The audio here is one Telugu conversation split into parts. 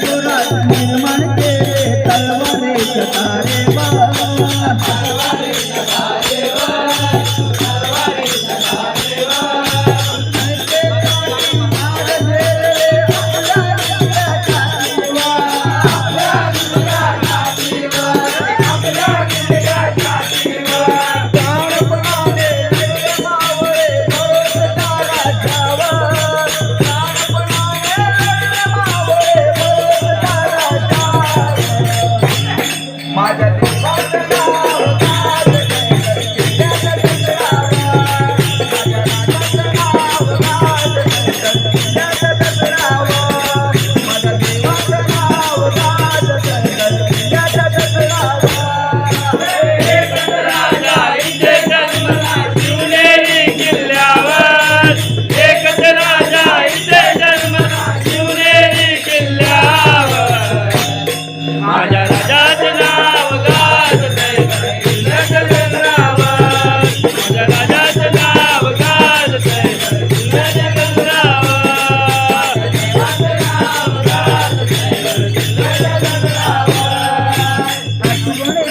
निर्मण के तलवारे कतारे बा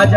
আজ